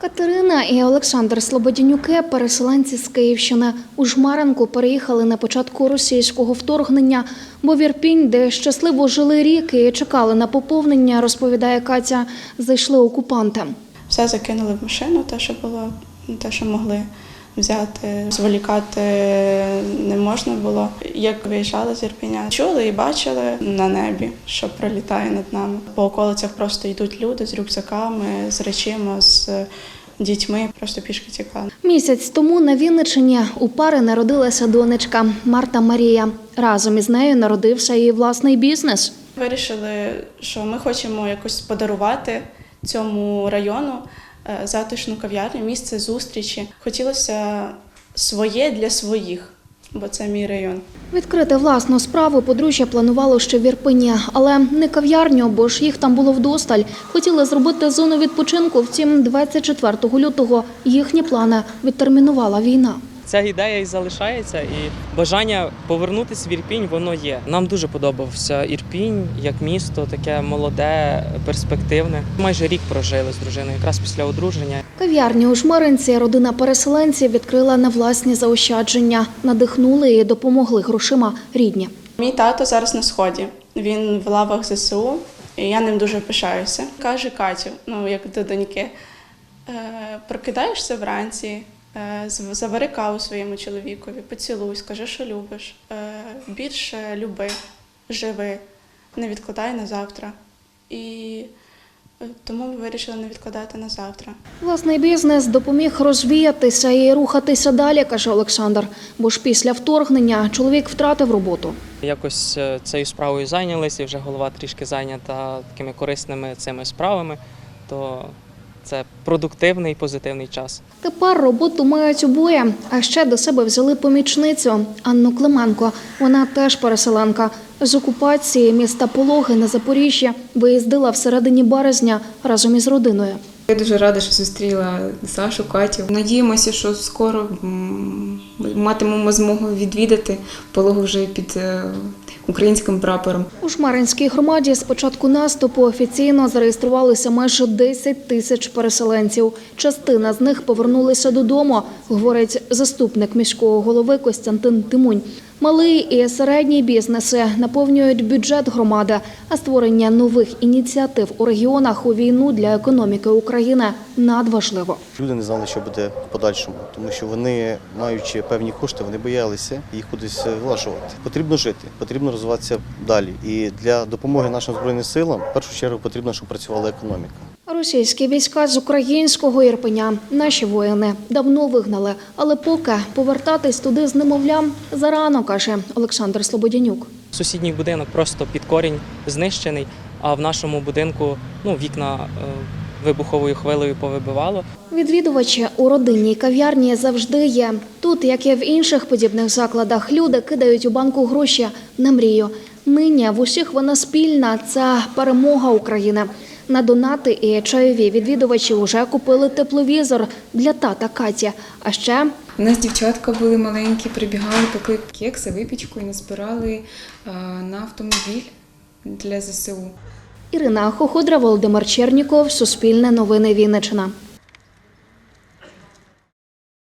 Катерина і Олександр Слободянюки, переселенці з Київщини, у Жмаринку переїхали на початку російського вторгнення, бо в Ірпінь, де щасливо жили рік і чекали на поповнення, розповідає Катя, зайшли окупанти. Все закинули в машину, те, що було, те, що могли взяти. Зволікати не можна було. Як виїжджали з Ірпеня, чули і бачили на небі, що пролітає над нами. По околицях просто йдуть люди з рюкзаками, з речима, з дітьми, просто пішки тікали. Місяць тому на Вінничині у пари народилася донечка Марта Марія. Разом із нею народився її власний бізнес. Вирішили, що ми хочемо якось подарувати цьому району е, затишну кав'ярню, місце зустрічі. Хотілося своє для своїх, бо це мій район. Відкрити власну справу подружжя планувало ще в Ірпені, але не кав'ярню, бо ж їх там було вдосталь. Хотіли зробити зону відпочинку. Втім, 24 лютого їхні плани відтермінувала війна. Ця ідея і залишається, і бажання повернутися в Ірпінь воно є. Нам дуже подобався Ірпінь як місто, таке молоде, перспективне. Майже рік прожили з дружиною, якраз після одруження. Кав'ярню у Жмаринці родина переселенців відкрила на власні заощадження, надихнули і допомогли грошима рідні. Мій тато зараз на сході. Він в лавах ЗСУ, і я ним дуже пишаюся. Каже Катю, ну як до доньки, е, прокидаєшся вранці, е, завари каву своєму чоловікові, поцілуй, скажи, що любиш. Е, більше люби, живи, не відкладай на завтра. І тому ми вирішили не відкладати на завтра. Власний бізнес допоміг розвіятися і рухатися далі, каже Олександр. Бо ж після вторгнення чоловік втратив роботу. Якось е, цією справою зайнялися, і вже голова трішки зайнята такими корисними цими справами, то це продуктивний позитивний час. Тепер роботу мають обоє. А ще до себе взяли помічницю Анну Клименко. Вона теж переселенка. З окупації міста Пологи на Запоріжжя виїздила в середині березня разом із родиною. Я дуже рада, що зустріла Сашу, Катю. Надіємося, що скоро матимемо змогу відвідати пологу вже під е, українським прапором. У Шмаринській громаді з початку наступу офіційно зареєструвалися майже 10 тисяч переселенців. Частина з них повернулися додому, говорить заступник міського голови Костянтин Тимунь. Малий і середній бізнеси наповнюють бюджет громади, а створення нових ініціатив у регіонах у війну для економіки України надважливо. Люди не знали, що буде в подальшому, тому що вони, маючи певні кошти, вони боялися їх кудись влажувати. Потрібно жити, потрібно розвиватися далі. І для допомоги нашим збройним силам в першу чергу потрібно, щоб працювала економіка. Російські війська з українського Ірпеня наші воїни давно вигнали, але поки повертатись туди з немовлям зарано, каже Олександр Слободянюк. Сусідній будинок просто під корінь знищений, а в нашому будинку ну, вікна е, вибуховою хвилею повибивало. Відвідувачі у родинній кав'ярні завжди є. Тут, як і в інших подібних закладах, люди кидають у банку гроші на мрію. Нині в усіх вона спільна це перемога України. На донати і чайові відвідувачі вже купили тепловізор для тата Каті. А ще У нас дівчатка були маленькі, прибігали, пекли кекси, випічку і назбирали на автомобіль для ЗСУ. Ірина Хоходра, Володимир Черніков, Суспільне новини Вінниччина.